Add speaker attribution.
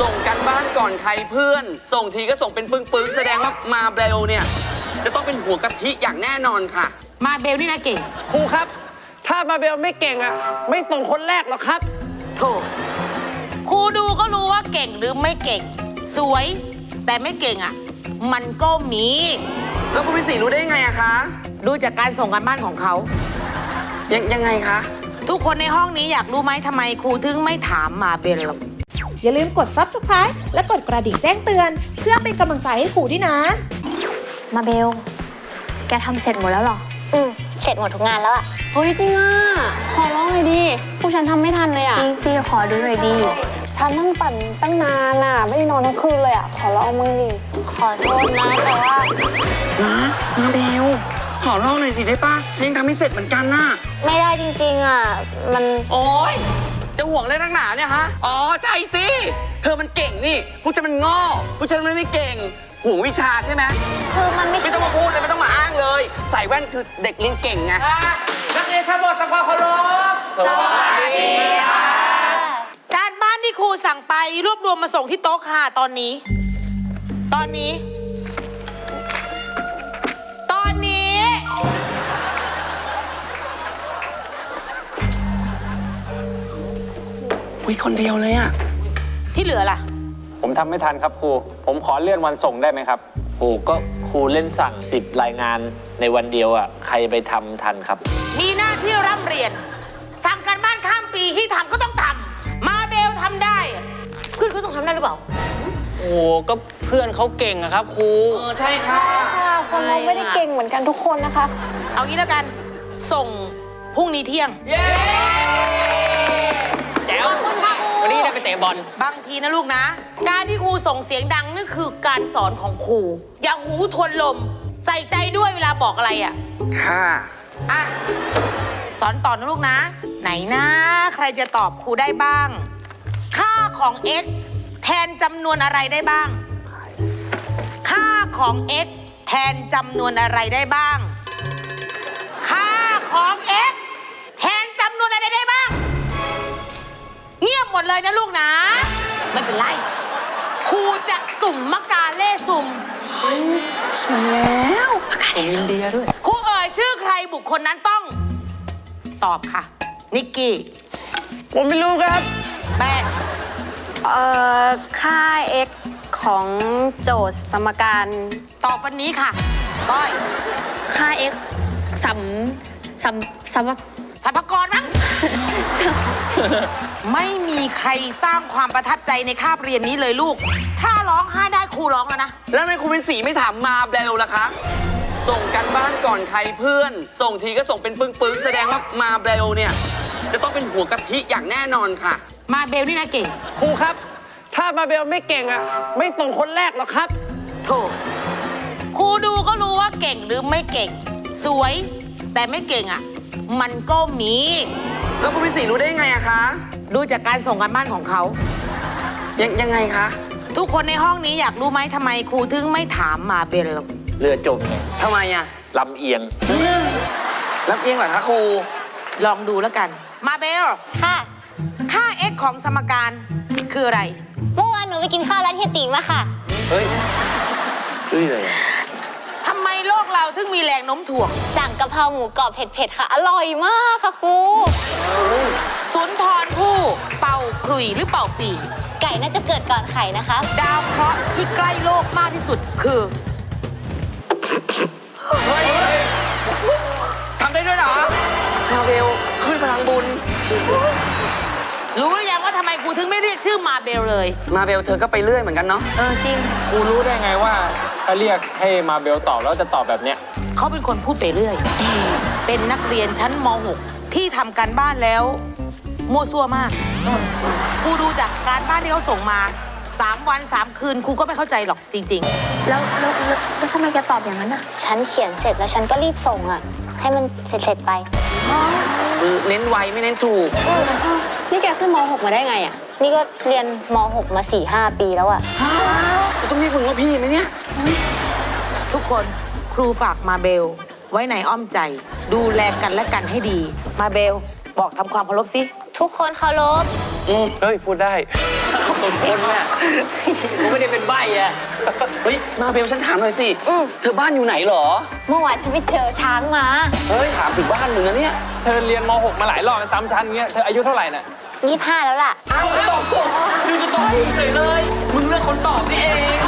Speaker 1: ส่งกันบ้านก่อนใครเพื่อน ส่งทีก็ส่งเป็นปึ้งๆ แสดงว่ามาเบลเนี่ย จะต้องเป็นหัวกะทิอย่างแน่นอนค่ะ
Speaker 2: มาเบลนี่นะเก่ง
Speaker 3: ครูครับ ถ้ามาเบลไม่เก่งอะ ไม่ส่งคนแรกหรอกครับ
Speaker 2: โถครูดูก็รู้ว่าเก่งหรือไม่เก่ง สวย แต่ไม่เก่งอะ มันก็มี
Speaker 1: แล้วคุณพิสีรู้ได้ยังไงอะคะ
Speaker 2: ดูจากการส่งกันบ้านของเขา
Speaker 1: ยังยังไงคะ
Speaker 2: ทุกคนในห้องนี้อยากรู้ไหมทำไมครูถึงไม่ถามมาเบลหร อก
Speaker 4: อย่าลืมกด subscribe และกดกระดิ่งแจ้งเตือน เพื่อเป็นกำลังใจให้ครูด้วยนะ
Speaker 5: มาเบล แกทำเสร็จหมดแล้วเหรอ
Speaker 6: อืมเสร็จหมดทุกงานแล้วอะ
Speaker 5: เฮ้ยจริงอะ ขอร้องเลยดิ พวกฉันทำไม่ทันเลยอะ
Speaker 6: จริงๆขอดูหน่อยดี
Speaker 5: ฉันนั่งปั่นตั้งนานอะ ไม่ได้นอนทั้งคืนเลยอะ ขอร้องมึงดิ
Speaker 6: ขอโทษนะแต่ว่า
Speaker 1: นะมาเบล ขอร้องหน่อยสิได้ปะฉันยังทำไม่เสร็จเหมือนกันน่ะ
Speaker 6: ไม่ได้จริงๆอะมัน
Speaker 1: โอ๊ย จะห่วงอะไรนักหนาเนี่ยฮะ อ๋อใช่สิ เธอมันเก่งนี่พวกฉันมันโง่พวกฉันมันไม่เก่งห่วงวิชาใช่ไหม
Speaker 6: คือมันไม่
Speaker 1: ไม่
Speaker 6: ใช่
Speaker 1: ต้องมาพูดเลยไม่ต้องมาอ้างเลย ใส่แว่นคือเด็กเรียนเก่งไง
Speaker 3: นักเรียนทั้งหมดทำความเคารพ
Speaker 1: สวัสดีค่ะ
Speaker 2: การบ้านที่ครูสั่งไปรวบรวมมาส่งที่โต๊ะค่ะตอนนี้ ตอนนี้ อุ้
Speaker 1: ยคนเดียวเลยอะ
Speaker 2: ที่เหลือล่ะ
Speaker 7: ผมทำไม่ทันครับครู ผมขอเลื่อนวันส่งได้ไหมครับ
Speaker 8: โอ้ก็ครูเล่นสั่ง 10 รายงานในวันเดียวอะ ใครไปทำทันครับ
Speaker 2: มีหน้าที่ร่ำเรียน สั่งการบ้านข้ามปีที่ทำก็ต้องทำ มาเบลทำได้อะเพื่อนก็ต้องทำได้หรือเปล่า
Speaker 8: โอ้ก็เพื่อนเขาเก่งอะครับครู
Speaker 1: เออใช่ค่ะ
Speaker 5: ค่ะคนเราไม่ได้เก่งเหมือนกันทุกคนนะคะ
Speaker 2: เอางี้แล้วกัน ส่งพรุ่งนี้เที่ยง
Speaker 8: แจ๋ววันนี้ได้ไปเตะ บอล
Speaker 2: บางทีนะลูกนะ การที่ครูส่งเสียงดังนั่นคือการสอนของครู อย่าหูทวนลม ใส่ใจด้วยเวลาบอกอะไรอะ
Speaker 1: ค่ะ
Speaker 2: อะ สอนต่อนะลูกนะ ไหนนะ ใครจะตอบครูได้บ้าง ค่าของ x แทนจำนวนอะไรได้บ้าง ค่าของ x แทนจำนวนอะไรได้บ้าง ค่าของ x มดเลยนะลูกนะ ไม่เป็นไร ครูจะสุ่มมะกาเล่สุ่ม
Speaker 1: สวยแล้วอินเดียด้วย
Speaker 2: ครูเอ่ยชื่อใครบุคคลนั้นต้อง ตอบค่ะ นิกกี้
Speaker 3: ผมไม่รู้ครับ
Speaker 2: แป้ง
Speaker 5: เอ่อ ค่า x ของโจทย์สมการ
Speaker 2: ตอบวันนี้ค่ะ ก้อย
Speaker 5: ค่า x สัมสัมสัม
Speaker 2: สรรพากรมั้ง ไม่มีใครสร้างความประทับใจในคาบเรียนนี้เลยลูก ถ้าร้องไห้ได้ครูร้องแล้วนะ
Speaker 1: แล้วทำไมคุณเป็นสีไม่ถามมาเบลล่ะคะ ส่งกันบ้านก่อนใครเพื่อน ส่งทีก็ส่งเป็นปึ้งๆ แสดงว่ามาเบลเนี่ย จะต้องเป็นหัวกะทิอย่างแน่นอนค่ะ
Speaker 2: มาเบลนี่นะเก่ง
Speaker 3: ครูครับ ถ้ามาเบลไม่เก่งอะ ไม่ส่งคนแรกหรอกครับ
Speaker 2: โถครูดูก็รู้ว่าเก่งหรือไม่เก่ง สวย แต่ไม่เก่งอะ มันก็มี
Speaker 1: แล้วคุณเป็นสีรู้ได้ยังไงอะคะ
Speaker 2: ดูจากการส่งกันบ้านของเขา
Speaker 1: ยังยังไงคะ
Speaker 2: ทุกคนในห้องนี้อยากรู้ไหมทำไมครูถึงไม่ถามมาเบลหรอก
Speaker 8: เรือจมไง
Speaker 1: ทำไมอะ
Speaker 8: ลำเอียง
Speaker 1: รับเอียงเหรอคะครู
Speaker 2: ลองดูแล้วกัน มาเบล
Speaker 6: ค่ะ
Speaker 2: ค่า x ของสมการคืออะไร
Speaker 6: เมื่อวานหนูไปกินข้าวร้านเฮียตีมาค่ะ
Speaker 8: เฮ้ยเฮ้ยเลย
Speaker 2: ทำไมโลก เราถึงมีแรงโน้มถ่วง
Speaker 6: สั่งกะเพราหมูกรอบเผ็ดๆค่ะ อร่อยมากค่ะครู
Speaker 2: สุนทรภู่เป่าคลุยหรือเป่าปี
Speaker 6: ไก่น่าจะเกิดก่อนไข่นะคะ
Speaker 2: ดาวเคราะห์ที่ใกล้โลกมากที่สุดคือ
Speaker 1: เฮ้ยทำได้ด้วยเหรอ มาเบลขึ้นพลังบุญ
Speaker 2: รู้หรือยังว่า ทำไมครูถึงไม่เรียกชื่อมาเบลเลย
Speaker 1: มาเบลเธอก็ไปเรื่อยเหมือนกันเนาะ
Speaker 2: เออจริง
Speaker 7: ครูรู้ได้ไงว่าถ้าเรียกให้มาเบลตอบแล้วจะตอบแบบเนี้ย
Speaker 2: เขาเป็นคนพูดไปเรื่อย เป็นนักเรียนชั้นม .6 ที่ทำการบ้านแล้วมั่วซั่วมากครูดูจากการบ้านที่เขาส่งมา 3 วัน 3 คืนครูก็ไม่เข้าใจหรอกจริง
Speaker 5: แล้วแล้วแล้วแล้วทำไมแกตอบอย่างนั้นอะ
Speaker 6: ฉันเขียนเสร็จแล้วฉันก็รีบส่งอะให้มันเสร็จๆไป
Speaker 1: คือเน้นไวไม่เน้นถูก
Speaker 5: นี่แกขึ้นม .6 มาได้ไงอะ
Speaker 6: นี่ก็เรียนม .6 มา4-5ปีแล้วอะ
Speaker 1: ต้องเรียกมึงว่าพี่ไหมเนี่ย
Speaker 2: ๆทุกคนครูฝากมาเบล ไว้ในอ้อมใจ ดูแลกันและกันให้ดี มาเบล บอกทำความเคารพสิ
Speaker 6: ทุกคนเคารพ
Speaker 1: อืมเฮ้ย พูดได้ คนเนี่ย
Speaker 8: กูไม่ได้เป็นใบ้อะ
Speaker 1: เฮ้ยมาเบลฉันถามหน่อยสิเธอบ้านอยู่ไหนเหรอ
Speaker 6: เมื่อวานฉันไปเจอช้างมา
Speaker 1: เฮ้ย ถามถึงบ้านมึงนะเนี่ย
Speaker 7: เธอเรียนม .6 มาหลายรอบซ้ำชั้นเงี้ย เธออายุเท่าไหร่น่ะ
Speaker 6: ยี่ห้าแล้วล่ะ
Speaker 1: อ้าวตอบถูกมึงจะตอบถูกเฉยเลย มึงเลือกคนตอบนี่เอง